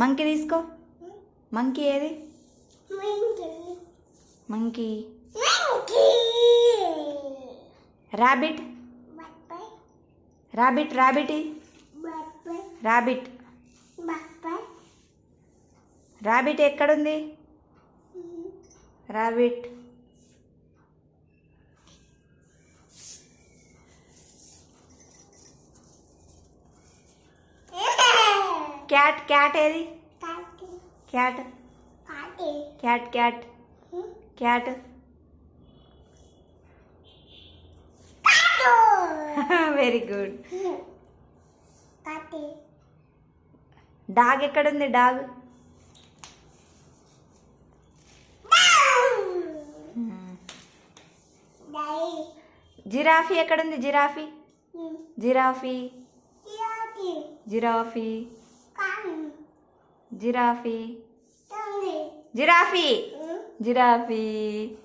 Monkey తీసుకో. Monkey ఏది? Monkey rabbit rabbit rabbit rabbit rabbit ఎక్కడుంది? ర్యాబిట్ క్యాట్ క్యాట్ ఏది? Cat. Cat. Cat cat very good dog ఎక్కడుంది? Dog giraffe ఎక్కడుంది? Giraffe giraffe giraffe Giraffe, giraffe, Jirafi.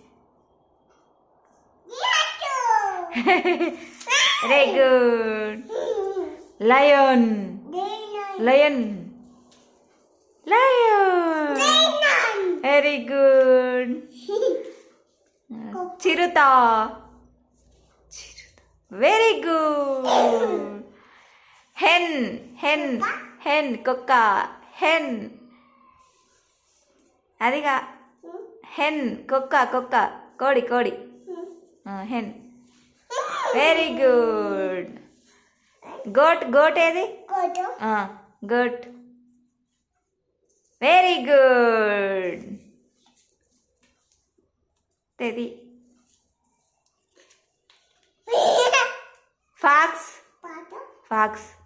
Very good. Lion. Lion. Lion. Very good. Chiruta. Very good. Hen. Hen. Hen. Kokka. Hen. అదిగా. Hen. కుక్క కుక్క. కోడి కోడి. Hen. Very good goat goat ఏది? Good very good తెది. Fox fox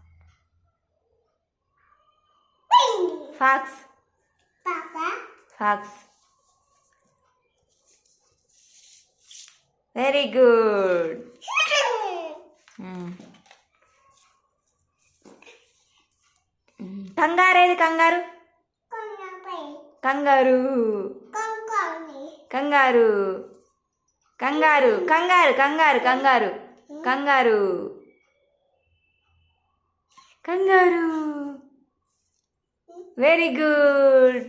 fox fox very good kangaroo ఏది కంగారు? Kangaroo. Kangaroo. Kangaroo. కంగారు. Kangaroo kangaroo kangaroo. Kangaroo. Very good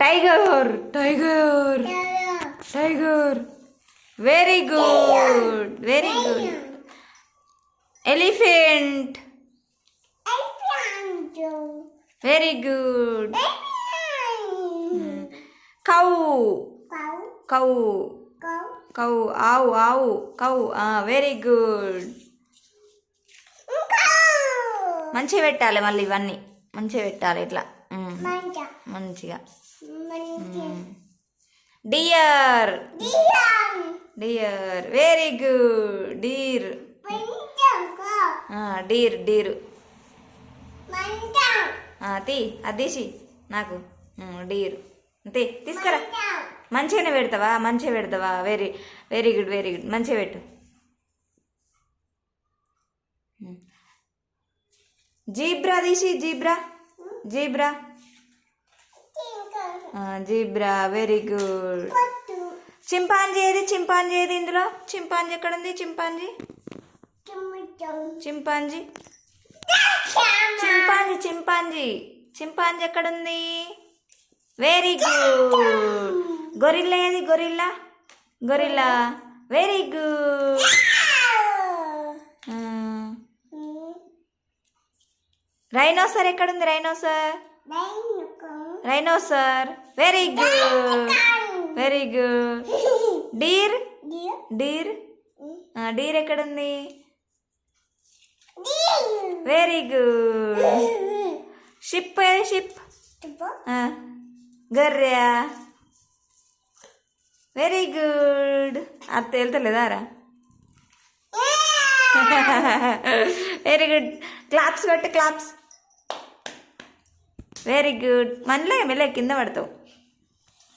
tiger tiger tiger very good very good elephant very good cow cow cow ಆವು ಆವು cow very good మంచిగా పెట్టాలి మళ్ళీ ఇవన్నీ. మంచిగా పెట్టాలి ఇట్లా. మంచిగా. Deer. Deer. Very good. Deer. Deer deer. తీ అది తీసి. నాకు. డీర్. అంతే తీసుకురా. మంచిగానే పెడతావా? మంచిగా పెడతావా? Very very good very good. మంచిగా పెట్టు. జీబ్రా తీసి zebra. Zebra. Zebra very good chimpanzee ఏది? చింపాంజీ ఏది ఇందులో? చింపాంజీ ఎక్కడ ఉంది chimpanzee. Chimpanzee chimpanzee chimpanzee. Chimpanzee ఎక్కడుంది? వెరీ గుడ్ గొరిల్లా ఏది? Gorilla? Gorilla. Very good rhinoceros ఎక్కడుంది rhinoceros rhinoceros very good very good deer deer deer ఎక్కడుంది? వెరీ గుడ్ షిప్ ఏది షిప్ గర్రె వెరీ గుడ్ అది తేలుతలేదారా వెరీ గుడ్ క్లాప్స్ కొట్టు claps very good మనలో ఎమ్మెల్యే కింద పడతావు.